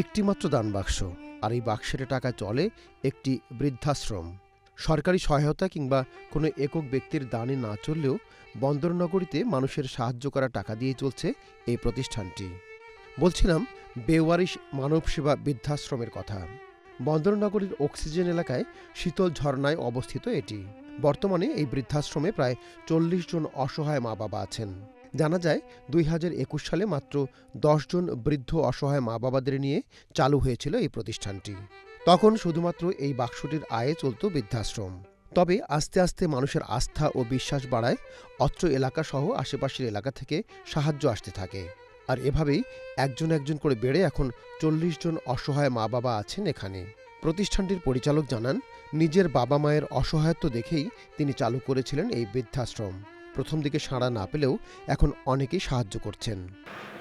একটিমাত্র দান বাক্স আর এই বাক্সের টাকা চলে একটি বৃদ্ধাশ্রম। সরকারি সহায়তা কিংবা কোনো একক ব্যক্তির দানে না চললেও বন্দরনগরীতে মানুষের সাহায্য করা টাকা দিয়ে চলছে এই প্রতিষ্ঠানটি। বলছিলাম, বেওয়ারিশ মানব সেবা বৃদ্ধাশ্রমের কথা। বন্দরনগরীর অক্সিজেন এলাকায় শীতল ঝর্ণায় অবস্থিত এটি। বর্তমানে এই বৃদ্ধাশ্রমে প্রায় চল্লিশ জন অসহায় মা বাবা আছেন। জানা যায়, দুই হাজার একুশ সালে মাত্র জন বৃদ্ধ অসহায় মা বাবাদের নিয়ে চালু হয়েছিল এই প্রতিষ্ঠানটি। তখন শুধুমাত্র এই বাক্সটির আয়ে চলত বৃদ্ধাশ্রম। তবে আস্তে আস্তে মানুষের আস্থা ও বিশ্বাস বাড়ায়, অত্র এলাকা সহ আশেপাশের এলাকা থেকে সাহায্য আসতে থাকে। আর এভাবেই একজন একজন করে বেড়ে এখন চল্লিশ জন অসহায় মা বাবা আছেন এখানে। প্রতিষ্ঠানটির পরিচালক জানান, নিজের বাবা মায়ের অসহায়ত্ব দেখেই তিনি চালু করেছিলেন এই বৃদ্ধাশ্রম। প্রথম দিকে সাড়া না পেলেও এখন অনেকেই সাহায্য করছেন।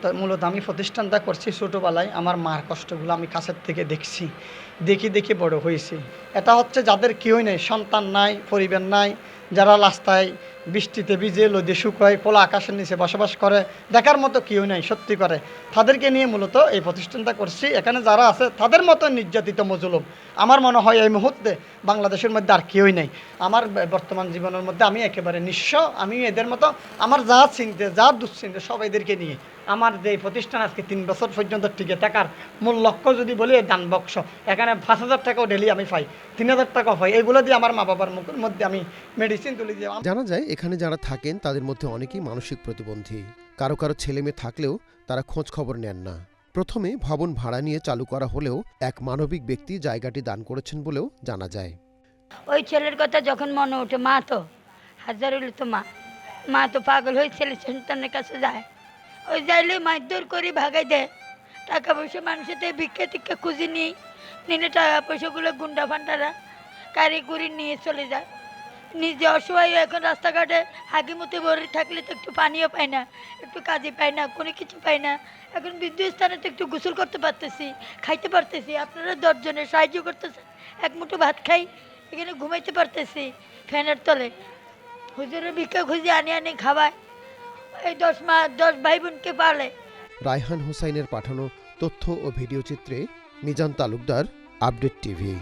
তো মূলত আমি প্রতিষ্ঠানটা করছি ছোটোবেলায়। আমার মার কষ্টগুলো আমি কাছের থেকে দেখছি। দেখি দেখি বড় হয়েছি। এটা হচ্ছে যাদের কেউই নেই, সন্তান নাই, পরিবার নাই, যারা রাস্তায় বৃষ্টিতে ভিজে লদে শুকায়, পোলা আকাশের নিচে বসবাস করে, দেখার মতো কেউ নেই, সত্যি করে। তাদেরকে নিয়ে মূলত এই প্রতিষ্ঠানটা করছি। এখানে যারা আছে, তাদের মতো নির্যাতিত মজলুম। আমার মনে হয় এই মুহূর্তে বাংলাদেশের মধ্যে আর কেউই নেই। আমার বর্তমান জীবনের মধ্যে আমি একেবারে নিঃস্ব। আমি এদের মতো, আমার যা চিনতে, যা দুশ্চিন্তে সব এদেরকে নিয়ে। আমার যে প্রতিষ্ঠান আজকে তিন বছর পর্যন্ত টিকে থাকার মূল লক্ষ্য যদি বলি এই দান বক্স এখানে পাঁচ হাজার টাকাও ডেলি আমি পাই তিন হাজার টাকাও পাই এইগুলো দিয়ে আমার মা বাবার মুখের মধ্যে আমি মেডিসিন তুলি যে আম- জানা যায় এখানে যারা থাকেন তাদের মধ্যে অনেকেই মানসিক প্রতিবন্ধী। কারও কারও ছেলে মেয়ে থাকলেও তারা খোঁজ খবর নেন না। প্রথমে ভবন ভাড়া নিয়ে চালু করা হলেও এক মানবিক ব্যক্তি জায়গাটি দান করেছেন বলেও জানা যায়। ওই ছেলের কথা যখন মনে ওঠে মা তো হাজারুল তো মা। মা তো পাগল হয়ে ছেলে সন্তানের কাছে যায়। ওই যাইলে মারধর করে, ভাগাই দেয় টাকা পয়সা মানুষের থেকে ভিক্ষা টিক্ষা খুঁজে নিই নিলে টাকা পয়সাগুলো গুন্ডা ফান্ডারা কারি নিয়ে চলে যায়। নিজে অসহায় এখন রাস্তাঘাটে হাগিমুতে ভরে থাকলে তো একটু পানিও পায় না, একটু কাজে পায় না, কোনো কিছু পাই না। এখন বিদ্যুৎ স্থানে তো একটু গোসল করতে পারতেছি, খাইতে পারতেছি। আপনারা দশজনের সাহায্য করতেছেন। এক মুঠো ভাত খাই, এখানে ঘুমাইতে পারতেছি ফ্যানের তলে। হুজুরের ভিক্ষা খুঁজে আনি আনি খাওয়ায়। এই দশ মা, দশ ভাই বোনকে পালে। রায়হান হোসাইনের পাঠানো তথ্য ও ভিডিও চিত্রে মিজান তালুকদার, আপডেট টিভি।